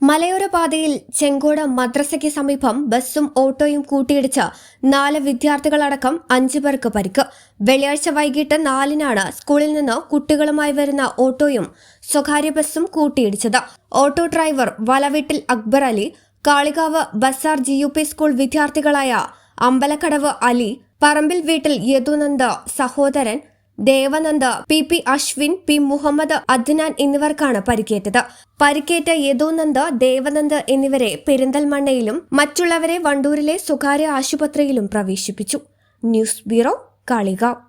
മലയോര പാതയിൽ ചെങ്കോട് മദ്രസയ്ക്ക് സമീപം ബസ്സും ഓട്ടോയും കൂട്ടിയിടിച്ച് നാല് വിദ്യാർത്ഥികളടക്കം അഞ്ചു പേർക്ക് പരിക്ക്. വെള്ളിയാഴ്ച വൈകിട്ട് നാലിനാണ് സ്കൂളിൽ നിന്ന് കുട്ടികളുമായി വരുന്ന ഓട്ടോയും സ്വകാര്യ ബസ്സും കൂട്ടിയിടിച്ചത്. ഓട്ടോ ഡ്രൈവർ വലവീട്ടിൽ അക്ബർ അലി കാളികാവ് ബസാർ ജി സ്കൂൾ വിദ്യാർത്ഥികളായ അമ്പലക്കടവ് അലി പറമ്പിൽ വീട്ടിൽ യദുനന്ദ സഹോദരൻ Devanand P P Ashwin P Muhammad Adnan എന്നിവർക്കാണ് പരിക്കേറ്റത്. പരിക്കേറ്റ യദുനന്ദ് ദേവനന്ദ് എന്നിവരെ പെരിന്തൽമണ്ണയിലും മറ്റുള്ളവരെ വണ്ടൂരിലെ സ്വകാര്യ ആശുപത്രിയിലും പ്രവേശിപ്പിച്ചു. News bureau Kalikavu.